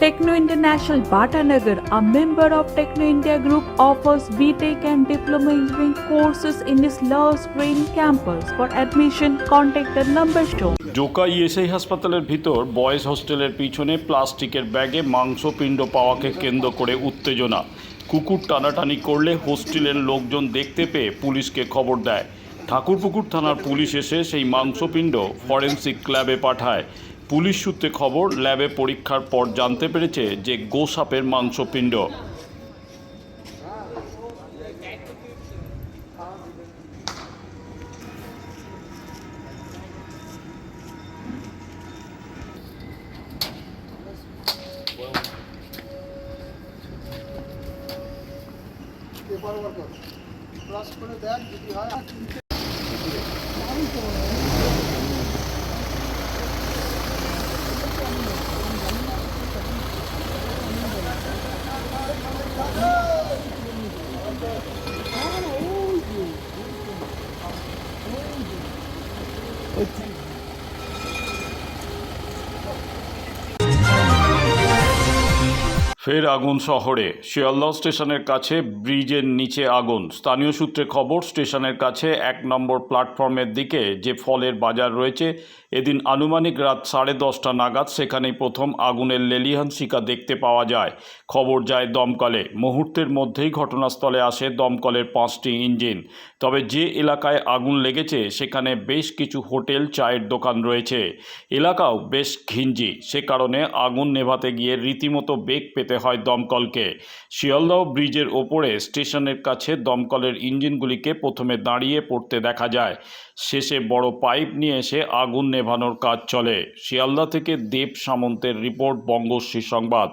Techno International Bhatanagar, a member of Techno India Group, offers BTEC and Diploma Engineering courses in its Love Green campus. For admission, contact the number shown. Joka ESI হাসপাতালের ভিতর boys হোস্টেলের পিছনে প্লাস্টিকের ব্যাগে মাংসপিণ্ড পাওয়াকে কেন্দ্র করে উত্তেজনা কুকুর টানাটানি করলে হোস্টেলের লোকজন দেখতে পেয়ে পুলিশকে খবর দেয় ঠাকুরপুকুর থানার পুলিশ এসে সেই মাংসপিণ্ড ফরেন্সিক ল্যাবে পাঠায় পুলিশ সূত্রে খবর ল্যাবে পরীক্ষার পর জানতে পেরেছে যে গোসাপের মাংসপিণ্ড। ফের আগুন শহরে। শিয়ালদহ স্টেশনের কাছে ব্রিজের নিচে আগুন। স্থানীয় সূত্রে খবর, স্টেশনের কাছে এক নম্বর প্ল্যাটফর্মের দিকে যে ফলের বাজার রয়েছে এদিন আনুমানিক রাত সাড়ে দশটা নাগাদ সেখানেই প্রথম আগুনের লেলিহান শিকা দেখতে পাওয়া যায়। খবর যায় দমকলে। মুহূর্তের মধ্যেই ঘটনাস্থলে আসে দমকলের পাঁচটি ইঞ্জিন। তবে যে এলাকায় আগুন লেগেছে, সেখানে বেশ কিছু হোটেল, চায়ের দোকান রয়েছে। এলাকাও বেশ ঘিঞ্জি। সে কারণে আগুন নেভাতে গিয়ে রীতিমতো বেগ পেতে হয় দমকলকে। শিয়ালদহ ব্রিজের ওপরে স্টেশনের কাছে দমকলের ইঞ্জিনগুলিকে প্রথমে দাঁড়িয়ে পড়তে দেখা যায়। শেষে বড় পাইপ নিয়ে এসে আগুন নেভানোর কাজ চলে। শিয়ালদা থেকে দেব সামন্তের রিপোর্ট, বঙ্গশ্রী সংবাদ।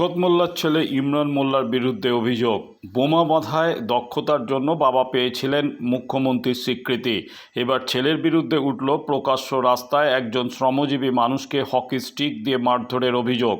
শওকত মোল্লার ছেলে ইমরান মোল্লার বিরুদ্ধে অভিযোগ। বোমা বাঁধায় দক্ষতার জন্য বাবা পেয়েছিলেন মুখ্যমন্ত্রীর স্বীকৃতি। এবার ছেলের বিরুদ্ধে উঠল প্রকাশ্য রাস্তায় একজন শ্রমজীবী মানুষকে হকি স্টিক দিয়ে মারধরের অভিযোগ।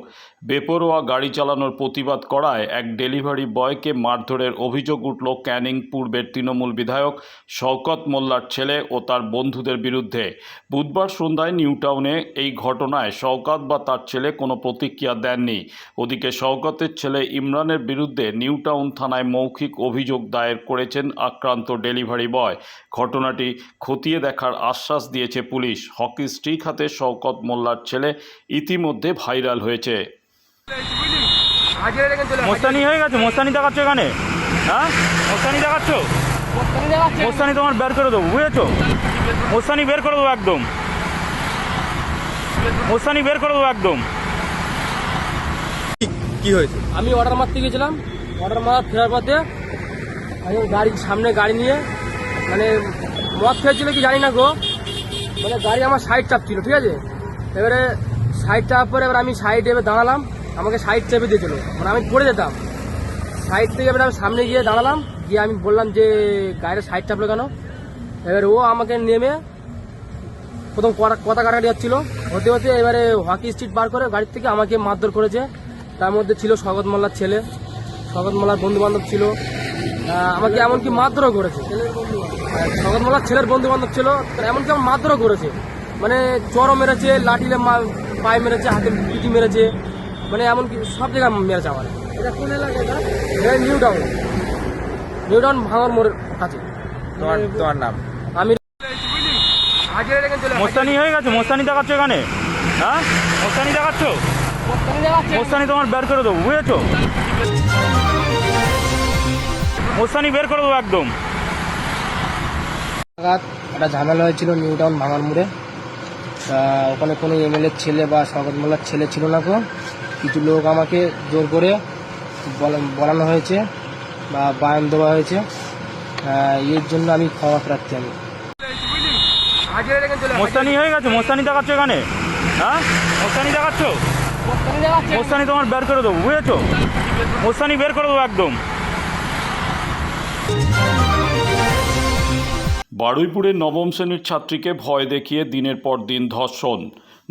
বেপরোয়া গাড়ি চালানোর প্রতিবাদ করায় এক ডেলিভারি বয়কে মারধরের অভিযোগ উঠল ক্যানিং পূর্বের তৃণমূল বিধায়ক শওকত মোল্লার ছেলে ও তার বন্ধুদের বিরুদ্ধে। বুধবার সন্ধ্যায় নিউটাউনে এই ঘটনায় শওকত বা তার ছেলে কোনো প্রতিক্রিয়া দেননি। ওদিকে শওকতের ছেলে ইমরানের বিরুদ্ধে নিউটাউন থানায় মৌখিক অভিযোগ দায়ের করেছেন আক্রান্ত ডেলিভারি বয়। ঘটনাটি খতিয়ে দেখার আশ্বাস দিয়েছে পুলিশ। হকি স্টিক হাতে শওকত মোল্লার ছেলে ইতিমধ্যে ভাইরাল হয়েছে। মোস্তানি হয়ে গেছে, মোস্তানি দেখাচ্ছ এখানে? হ্যাঁ? মোস্তানি দেখাচ্ছ? মোস্তানি তোমার বের করে দেবো, বুঝেছ? মোস্তানি বের করে দেবো একদম। মোস্তানি বের করে দেবো একদম। কি হয়েছে? আমি অর্ডার মারতে গেছিলাম অর্ডার মারার ফেরার পথে আমি গাড়ি, সামনে গাড়ি নিয়ে মানে মদ খেয়েছিল কি জানি না গো মানে গাড়ি আমার সাইড চাপছিল, ঠিক আছে? এবারে সাইড চাপার পরে এবার আমি সাইড এবার দাঁড়ালাম, আমাকে সাইড চেপে দিয়েছিল। মানে আমি পড়ে যেতাম। সাইড থেকে এবার আমি সামনে গিয়ে দাঁড়ালাম, গিয়ে আমি বললাম যে গাড়ির সাইড চাপলো কেন? এবার ও আমাকে নেমে প্রথম কথা কথা কাটাকাটি যাচ্ছিল হতে হতে এবারে হকি স্ট্রিট বার করে গাড়ির থেকে আমাকে মারধর করেছে। তার মধ্যে ছিল স্বগত মোল্লার ছেলে স্বগত মোল্লার বন্ধু বান্ধব ছিল আমাকে এমনকি মারধরও করেছে। স্বগত মোল্লার ছেলের বন্ধু বান্ধব ছিল এমনকি আমার মারধরও করেছে। মানে চরও মেরেছে লাঠিলে মা- পায়ে মেরেছে হাতে পিটি মেরেছে মানে এমনকি সব জায়গায় মেরেছে আমার এটা কোন এলাকায় এটা New town. New town Bhangar মোড়ের কাছে। তোমার তোমার নাম? আমি মোস্তানি হয়ে গেছে মোস্তানি দেখাচ্ছ এখানে? হ্যাঁ? মোস্তানি দেখাচ্ছ? মোস্তানি তোমার বের করে দেবো বুঝেছ? মোস্তানি বের করে দেবো একদম। একটা ঝামেলা হয়েছিল নিউ টাউন ভাঙার মোড়ে তা ওখানে কোনো এমএলএর ছেলে বা শওকত মোল্লার ছেলে ছিল না কো কিছু লোক আমাকে জোর করে বলানো হয়েছে বা বায়ন দেওয়া হয়েছে। এর জন্য আমি ক্ষমা প্রার্থী আমি। মোস্তানি হয়ে গেছে মোস্তানি দেখাচ্ছ এখানে? হ্যাঁ? মোস্তানি দেখাচ্ছ? মোস্তানি তোমার বের করে দেবো, বুঝেছ? মোস্তানি বের করে দেবো একদম। বারুইপুরে নবম শ্রেণির ছাত্রীকে ভয় দেখিয়ে দিনের পর দিন ধর্ষণ,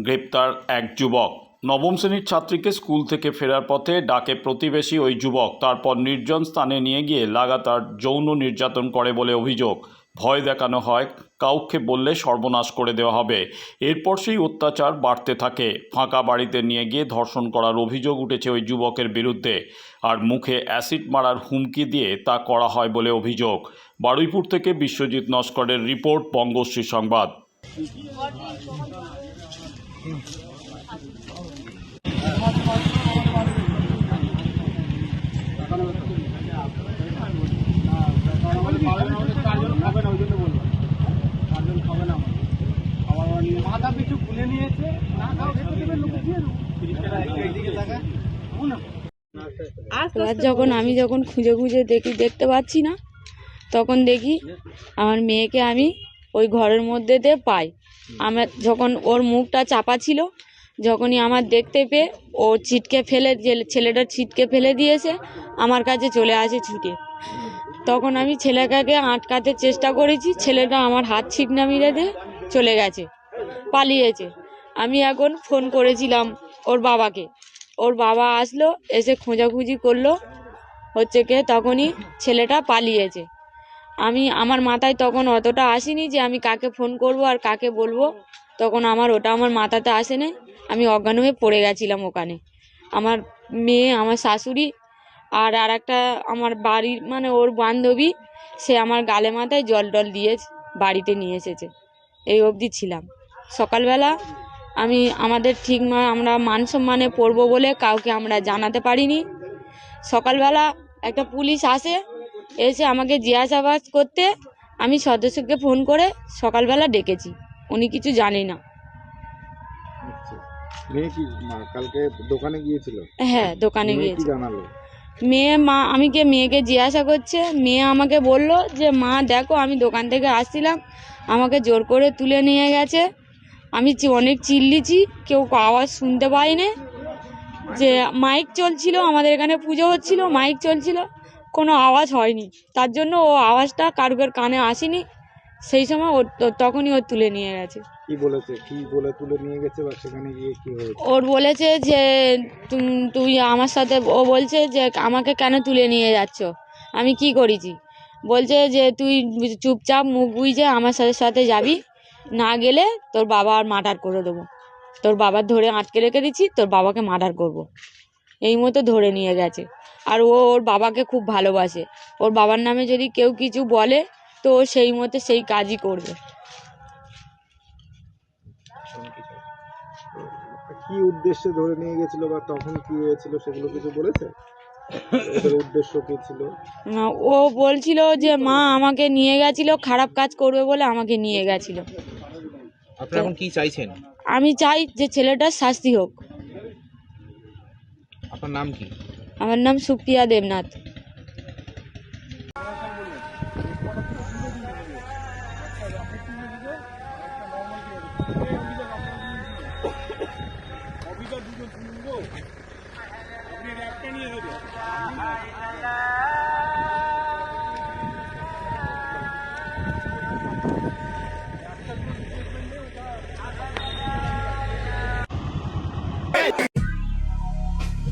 গ্রেপ্তার এক যুবক। নবম শ্রেণির ছাত্রীকে স্কুল থেকে ফেরার পথে ডাকে প্রতিবেশী ওই যুবক, তারপর নির্জন স্থানে নিয়ে গিয়ে লাগাতার যৌন নির্যাতন করে বলে অভিযোগ। ভয় দেখানো হয়, কাউকে বললে সর্বনাশ করে দেওয়া হবে। এরপর সেই অত্যাচার বাড়তে থাকে। ফাঁকা বাড়িতে নিয়ে গিয়ে ধর্ষণ করার অভিযোগ উঠেছে ওই যুবকের বিরুদ্ধে। আর মুখে অ্যাসিড মারার হুমকি দিয়ে তা করা হয় বলে অভিযোগ। বারুইপুর থেকে বিশ্বজিৎ নস্করের রিপোর্ট, বঙ্গশ্রী সংবাদ। এবার যখন আমি যখন খুঁজে খুঁজে দেখি দেখতে পাচ্ছি না তখন দেখি আমার মেয়েকে আমি ওই ঘরের মধ্যে দিয়ে পাই। আমার যখন ওর মুখটা চাপা ছিল যখনই আমার দেখতে পেয়ে ও ছিটকে ফেলে ছেলেটা ছিটকে ফেলে দিয়েছে আমার কাছে চলে আসে ছুটে। তখন আমি ছেলেটাকে আটকাতে চেষ্টা করেছি ছেলেটা আমার হাত ছিকনা মেরে দিয়ে চলে গেছে। পালিয়েছে। আমি এখন ফোন করেছিলাম ওর বাবাকে। ওর বাবা আসলো, এসে খোঁজাখুঁজি করল, হচ্ছে কে তখনই ছেলেটা পালিয়েছে। আমি, আমার মাথায় তখন অতটা আসেনি যে আমি কাকে ফোন করব আর কাকে বলব। তখন আমার, ওটা আমার মাথাতে আসে আসেনি। আমি অজ্ঞান হয়ে পড়ে গেছিলাম ওখানে। আমার মেয়ে, আমার শাশুড়ি আর আর একটা আমার বাড়ির মানে ওর বান্ধবী, সে আমার গালে মাথায় জল টল দিয়ে বাড়িতে নিয়ে এসেছে। এই অবধি ছিলাম। সকালবেলা আমি আমাদের ঠিক মা আমরা মান সম্মানে পড়ব বলে কাউকে আমরা জানাতে পারিনি। সকালবেলা একটা পুলিশ আসে এসে আমাকে জিজ্ঞাসাবাদ করতে আমি সদস্যকে ফোন করে সকালবেলা ডেকেছি। উনি কিছু জানে না। কালকে দোকানে গিয়েছিল? হ্যাঁ দোকানে গিয়েছি মেয়ে মা আমি কে মেয়েকে জিজ্ঞাসা করছে মেয়ে আমাকে বলল যে মা দেখো আমি দোকান থেকে আসছিলাম আমাকে জোর করে তুলে নিয়ে গেছে। আমি চি- অনেক চিল্লিছি কেউ আওয়াজ শুনতে পাইনি। যে মাইক চলছিল আমাদের এখানে পুজো হচ্ছিল মাইক চলছিল কোনো আওয়াজ হয়নি। তার জন্য ও আওয়াজটা কারুকের কানে আসেনি। সেই সময় ওর তখনই ওর তুলে নিয়ে গেছে। কি বলেছে? কি বলে তুলে নিয়ে গেছে বা সেখানে গিয়ে কি হয়েছে? ওর বলেছে যে তুম- তুই আমার সাথে ও বলছে যে আমাকে কেন তুলে নিয়ে যাচ্ছ? আমি কি করেছি? বলছে যে তুই চুপচাপ মুখ বুঝে আমার সাথে সাথে যাবি। না গেলে তোর বাবা আর মার্ডার করে দেবো। তোর বাবার ধরে আটকে রেখে দিচ্ছি, তোর বাবাকে মার্ডার করব। এই মতো ধরে নিয়ে গেছে। আর ও ওর বাবাকে খুব ভালোবাসে। ওর বাবার নামে যদি কেউ কিছু বলে, তো ও সেই মতো সেই কাজই করবে। কি উদ্দেশ্যে ধরে নিয়ে গেছিল বা তখন কি হয়েছিল সেগুলো কিছু বলেছে? উদ্দেশ্য কি ছিল? না, ও বলছিল যে মা আমাকে নিয়ে গেছিল খারাপ কাজ করবে বলে আমাকে নিয়ে গেছিল। আপনি এখন কি চাইছেন? আমি চাই যে ছেলেটার শাস্তি হোক। আপনার নাম কি? আমার নাম Supriya Debnath.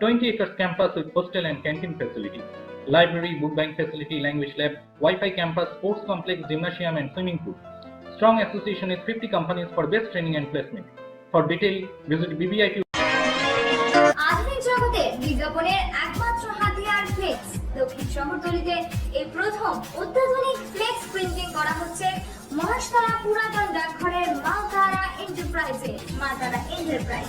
20 acres campus with hostel and canteen facility, library, book bank facility, language lab, Wi-Fi campus, sports complex, gymnasium, and swimming pool. Strong association with 50 companies for best training and placement. For detail, visit BBIT আধুনিক জগতে মহাশতলা পুরাতন ডাকঘরের মা তারা এন্টারপ্রাইজে মা তারা enterprise